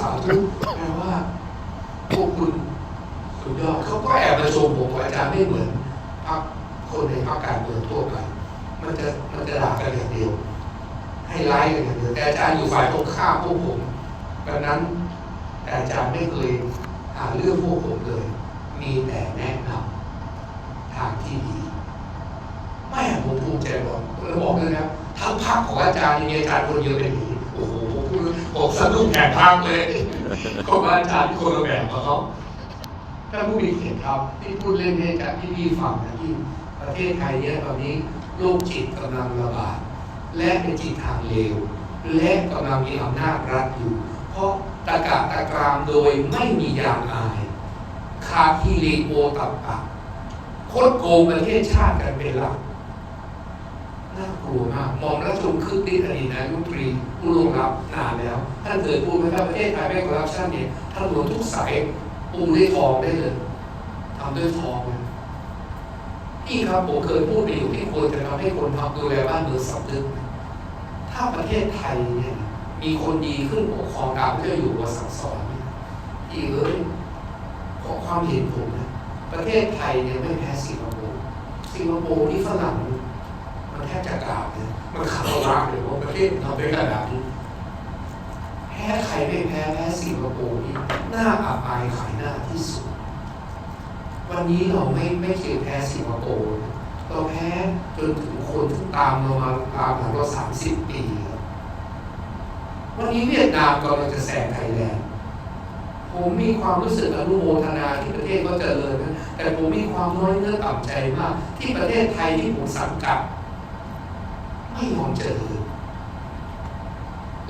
สาธุแปลว่าพวกคุณสุดยอดเขาก็แอบมาชมผมว่าอาจารย์ไม่เหมือนพรรคคนในพรรคการเมืองทั่วไปมันจะมันจะด่ากันอย่างเดียว ให้ไล่กันอย่างเดียวแต่อาจารย์อยู่ฝ่ายตรงข้ามพวกผมดังนั้นอาจารย์ไม่เคยหาเรื่องพวกผมเลย มีแต่แนะนำทางที่ดีไม่ผมภูมิใจบอกแล้วบอกเลยนะทั้งพักของอาจารย์ยังมีอาจารย์คนเดียวเป็นหนู ผมสะดุ้งแขกพักเลยเพราะว่าอาจารย์คนละแบบกับเขาถ้าผู้มีเกียรติครับที่พูดเล่นให้กับที่พี่ฟังนะที่ประเทศไทยเนี่ยตอนนี้โรคจิตกำลังระบาด และเป็นจิตทางเลว และกำลังมีอำนาจรัฐอยู่ เพราะตะกะตะกรามโดยไม่มียางอายคาทีรีโอตับปะโคดโกงประเทศชาติกันเป็นหลัก น่ากลัวมากมอมรัชมคึกฤทธิ์อดีตนายกรัฐมนตรีผู้ลงรับนานแล้ว ท่านเคยพูดไหมครับประเทศไทยไม่คอร์รัปชันเนี่ยท่านรวมทุกสายปูด้วยทองได้เลยทำด้วยทองเลยพี่ครับผมเคยพูดไปอยู่ที่ควรจะทำให้คนทำดูแลบ้านเมืองสำนึกถ้าประเทศไทยเนี่ยมีคนดีขึ้นปกครองตามที่อยู่ว่าสั่งสอนเนี่ยพี่เอ้ยขอความเห็นผมนะประเทศไทยเนี่ยไม่แพ้สิงคโปร์สิงคโปร์นี่ฝรั่ง มันแทบจะกล่าวเลยมันขับรากเลยว่าประเทศทำได้ขนาดนี้แพ้ใครไม่แพ้แพ้สิงคโปร์นี่หน้าอับอายขายหน้าที่สุด วันนี้เราไม่ไม่เพียแพ้สิงคโปร์เราแพ้จนถึงคนที่ตามเรามาตามหลังเราสามสิบปี วันนี้เวียดนามกำลังจะแซงไทยแลนด์ผมมีความรู้สึกอนุโมทนาที่ประเทศก็เจริญนะแต่ผมมีความน้อยเนื้อต่ำใจมาก ที่ประเทศไทยที่ผมสังกัด ไม่ยอมเจริญ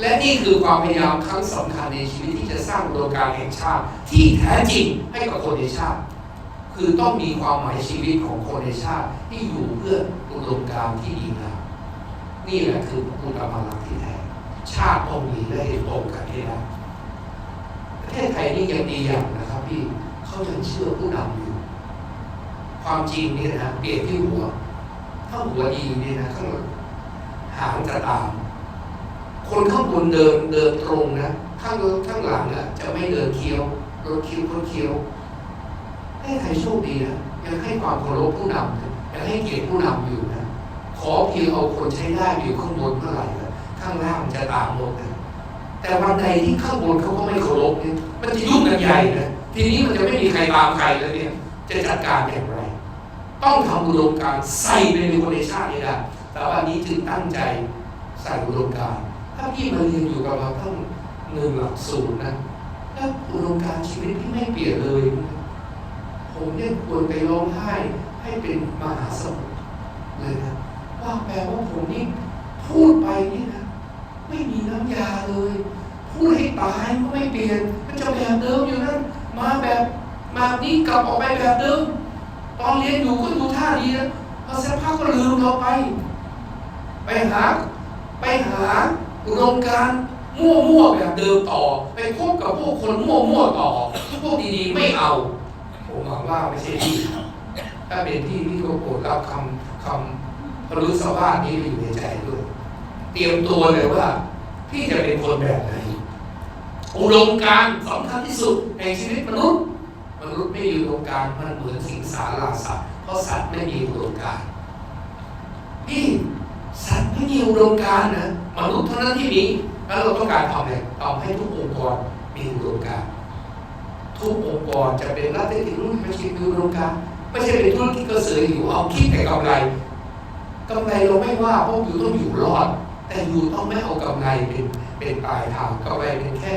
และนี่คือความพยายามครั้งสำคัญในชีวิตที่จะสร้างอุดมการแห่งชาติ ที่แท้จริงให้กับคนในชาติ คือต้องมีความหมายชีวิตของคนในชาติที่อยู่เพื่ออุดมการที่ดีงามนี่แหละคืออุดมการณ์ที่แท้ชาติต้องมีและเห็นตรงกันได้ประเทศไทยนี่ยังดีอย่างนะครับพี่เขายังเชื่อผู้นำอยู่ความจริงนี่นะเปลี่ยนที่หัว ถ้าหัวดีนี่นะข้าง หลังหางจะตามคนข้างบนเดินเดินตรงนะข้างข้างหลังอะจะไม่เดินเคี้ยวรถคิ้วรถเคี้ยวประเทศไทยโชคดีนะยังให้ความเคารพผู้นำยังให้เกียรติผู้นำอยู่นะขอเพียงเอาคนใช้ได้อยู่ข้างบนเมื่อไหร่นะข้างล่างจะตามลงนะแต่วันใดที่ข้างบนเขาก็ไม่เคารพเนี่ยมันจะยุ่งกันใหญ่นะทีนี้มันจะไม่มีใครตามใครแล้วเนี่ยจะจัดการอย่างไร ต้องทำอุดมการใส่ไปในคนในชาติให้ได้ แต่วันนี้จึงตั้งใจใส่อุดมการถ้าพี่มาเรียนอยู่กับเราตั้งหนึ่งหลักสูตรนะแล้วอุดมการชีวิตพี่ไม่เปลี่ยนเลย ผมเนี่ยควรไปร้องไห้ให้เป็นมหาสมุทรเลยนะว่าแปลว่าผมนี่พูดไปนี่นะไม่มีน้ำยาเลย พูดให้ตายก็ไม่เปลี่ยน มันจะแบบเดิมอยู่นั่นมาแบบมานี่กลับออกไปแบบเดิมตอนเรียนอยู่ก็ดูท่าดีนะพอสักพักก็ลืมเราไป ไปหา ไปหาอุดมการมั่วๆแบบเดิมต่อ ไปคบกับพวกคนมั่วๆต่อ พวกดีๆไม่เอา ผมหวังว่าไม่ใช่พี่ ถ้าเป็นพี่พี่ก็โปรดรับคำคำพรุสวาสนี้ไปอยู่ในใจด้วย เตรียมตัวเลยว่าพี่จะเป็นคนแบบไหนอุดมการสำคัญที่สุดในชีวิตมนุษย์ มนุษย์ไม่มีอุดมการมันเหมือนสิงสาราสัตว์เพราะสัตว์ไม่มีอุดมการพี่ สัตว์ไม่มีอุดมการ์นะมนุษย์เท่านั้นที่มีแล้วเราต้องการทำอะไรทำให้ทุกองค์กรมีอุดมการ์ทุกองค์กรจะเป็นรัฐที่รุ่นไม่ใช่มีอุดมการ์ไม่ใช่เป็นธุรกิจกระเสืออยู่เอาคิดแต่กำไรกำไรเราไม่ว่าเพราะอยู่ต้องอยู่รอด แต่อยู่ต้องไม่เอากำไรเป็นเป็นปลายทางกำไรเป็นแค่